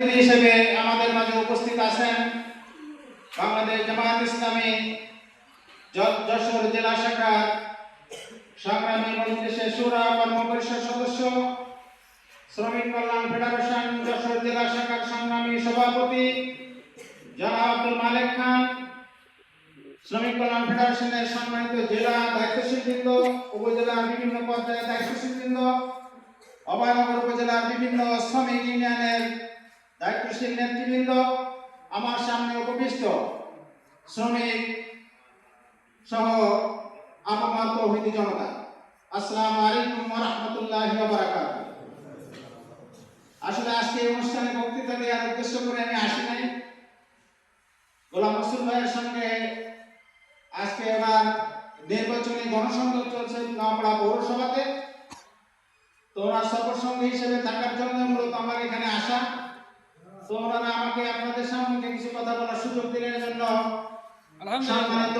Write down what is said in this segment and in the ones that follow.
হিসেবে আমাদের মাঝে উপস্থিত আছেন বাংলাদেশ জামায়াত ইসলামী যশোর জেলা শাখার সংগ্রামী মজলিসের সুরা কর্ম পরিষদ সদস্য, শ্রমিক কল্যাণ ফেডারেশন যশোর জেলা শাখার সংগ্রামী সভাপতি জনাব আব্দুল মালেক খান, শ্রমিক কল্যাণ ফেডারেশনের সম্মানিত জেলা দায়িত্বশীল বৃন্দ উপজেলার বিভিন্ন পর্যায়ে দায়িত্বশীল বৃন্দ অভয়নগর উপজেলার বিভিন্ন শ্রমিক ইউনিয়নের দায়িত্বশীল নেতৃবৃন্দ, আমার সামনে উপবিষ্ট শ্রমিক সহ আপামার তৌহিদি জনতা। আসসালামু আলাইকুম রাহমাতুল্লাহি বারাকাতুহু। আসলে আজকে এই অনুষ্ঠানে বক্তৃতা দেওয়ার উদ্দেশ্য করে আমি আসি নাই। গোলাম রসুল ভাইয়ের সঙ্গে আজকে এবার নির্বাচনী গণসংযোগ চলছে নওপাড়া পৌরসভাতে। তো ওনার সফর হিসেবে থাকার জন্য মূলত আমার এখানে আসা। তো আমাকে আপনাদের সামনে কিছু কথা বলার সুযোগ দিলেন জন্য। সম্মানিত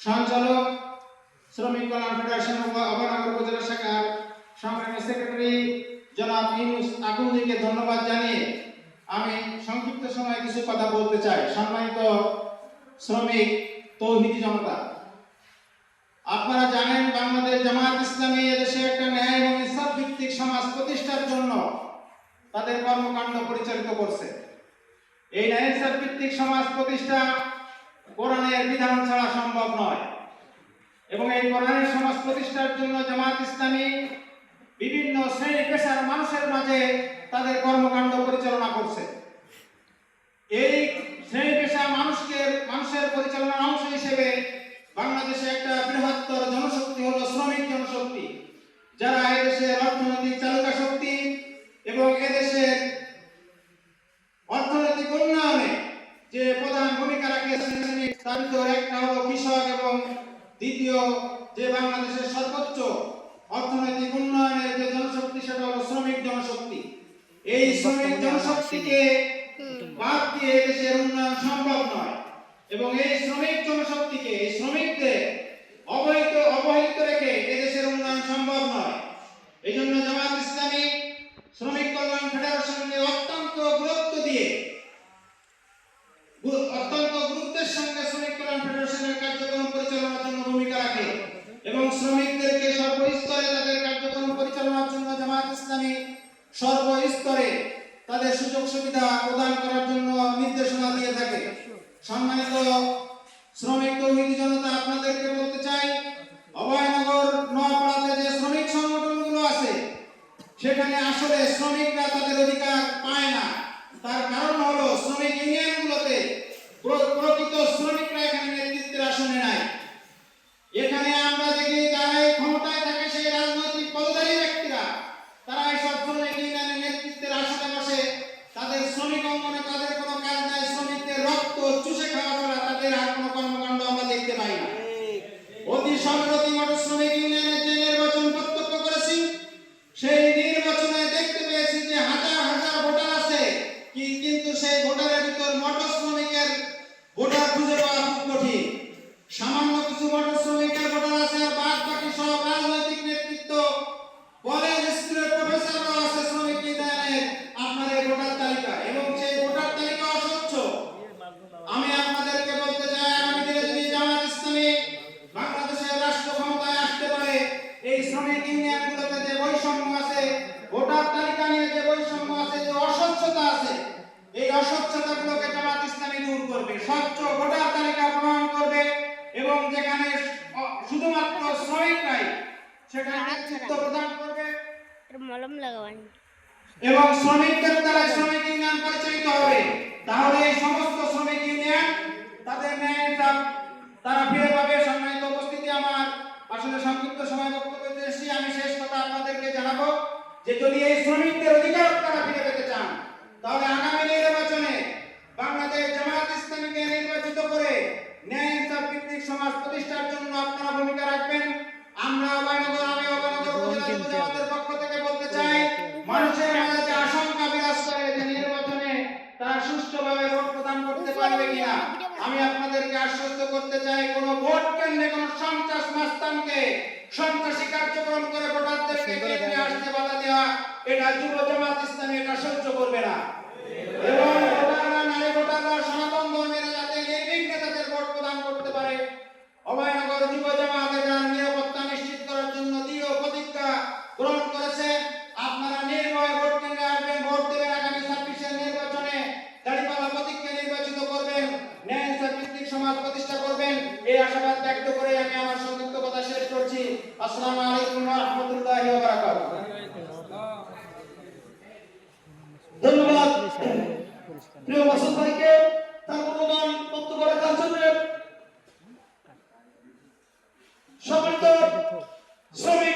সঞ্চালক শ্রমিক কল্যাণ ফেডারেশন অবনগর উপজেলা শাখার সংগ্রামী সেক্রেটারি জনাব ইউনুস আকুন্দিকে ধন্যবাদ জানিয়ে আমি সংক্ষিপ্ত সময় কিছু কথা বলতে চাই। সম্মানিত শ্রমিক তৌহিদি জনতা আপনারা জানেন বাংলাদেশ জামায়াত ইসলামী এদেশে একটা তাদের কর্মকাণ্ড পরিচালিত করছে। এই ন্যায় ভিত্তিক সমাজ প্রতিষ্ঠা কোরআনের বিধান ছাড়া সম্ভব নয়। এবং এই কোরআনের সমাজ প্রতিষ্ঠার জন্য জামায়াত ইসলামী বিভিন্ন শ্রেণি পেশার মানুষের মাঝে তাদের কর্মকাণ্ড পরিচালনা করছে। এই শ্রেণি পেশা মানুষকে, মানুষের পরিচালনার অংশ হিসেবে বাংলাদেশে একটা বৃহত্তর জনশক্তি হলো শ্রমিক জনশক্তি, যারা এদেশের অর্থনৈতিক চালকা শক্তি এবং এদেশের অর্থনৈতিক উন্নয়নে যে প্রধান ভূমিকা রাখে তার ভিতর একটা হলো কৃষক এবং দ্বিতীয়, যে বাংলাদেশের সর্বোচ্চ অর্থনৈতিক উন্নয়নের যে জনশক্তি, সেটা হলো শ্রমিক জনশক্তি। এই শ্রমিক জনশক্তিকে বাদ দিয়ে দেশের উন্নয়ন সম্ভব নয়। এবং এই শ্রমিক জনশক্তিকে, এই শ্রমিকদের অবহিত, অবহেলিত রেখে এদেশের উন্নয়ন সম্ভব নয়। এই জন্য জামাত ইসলামী শ্রমিক কল্যাণ ফেডারেশনকে অত্যন্ত গুরুত্ব দিয়ে গু- অত্যন্ত গুরুত্বের সঙ্গে শ্রমিক কল্যাণ ফেডারেশনের কার্যক্রম পরিচালনার জন্য ভূমিকা রাখে এবং শ্রমিকদেরকে সর্বস্তরে তাদের কার্যক্রম পরিচালনার জন্য জামাত ইসলামী সর্বস্তরে তাদের সুযোগ সুবিধা প্রদান করার জন্য নির্দেশনা দিয়ে থাকে। সম্মানিত শ্রমিক তৌহিদি জনতা, আপনাদেরকে বলতে চাই, অভয়নগর নোয়াপাড়াতে যে শ্রমিক সংগঠনগুলো আছে, সেখানে আসলে শ্রমিকরা তাদের অধিকার পায় না। ইউনিয়নগুলোতে যে বৈষম্য আছে ভোটার তালিকা নিয়ে যে বৈষম্য আছে যে অস্বচ্ছতা আছে এই অস্বচ্ছতাগুলোকে জামাত ইসলামী দূর করবে স্বচ্ছ ভোটার তালিকা প্রণয়ন করবে এবং যেখানে শুধুমাত্র শ্রমিকরাই সেখানে নেতৃত্ব প্রদান করবে। মলম লাগাবেন। এবং শ্রমিকদের দ্বারা শ্রমিক ইউনিয়ন পরিচালিত হবে। তাহলে এই সমস্ত শ্রমিক ইউনিয়ন তাদের ন্যায় তারা ফিরে পাবে। সম্মানিত উপস্থিতি আমার আসলে সংক্ষিপ্ত সময় বক্তব্য দিয়েছি আমি শেষ কথা আপনাদেরকে জানাব যে যদি এই শ্রমিকদের অধিকার আপনারা ফিরে পেতে চান, তাহলে আগামী নির্বাচনে বাংলাদেশ জামায়াত ইসলামীকে নির্বাচিত করে ন্যায় ইনসাফ ভিত্তিক সমাজ প্রতিষ্ঠার জন্য আমি আপনাদেরকে আশ্বস্ত করতে চাই কোন ভোট কেন্দ্রে কোন সন্ত্রাস মাস্তানকে সন্ত্রাসী কার্যক্রম করে ভোটারদেরকে কেন্দ্রে আসতে বাধা দেওয়া এটা যুব জামাত ইসলামী এটা সহ্য করবে না। এই আশাবাদ ব্যক্ত করে আমি আমার সংক্ষিপ্ত কথা শেষ করছি। আসসালামু আলাইকুম ওয়া রাহমাতুল্লাহি ওয়া বারাকাতুহু। ধন্যবাদ। প্রিয় মাসুদ ভাইকে তার মূল্যবান বক্তব্য রাখার জন্য। সম্মানিত শ্রমিক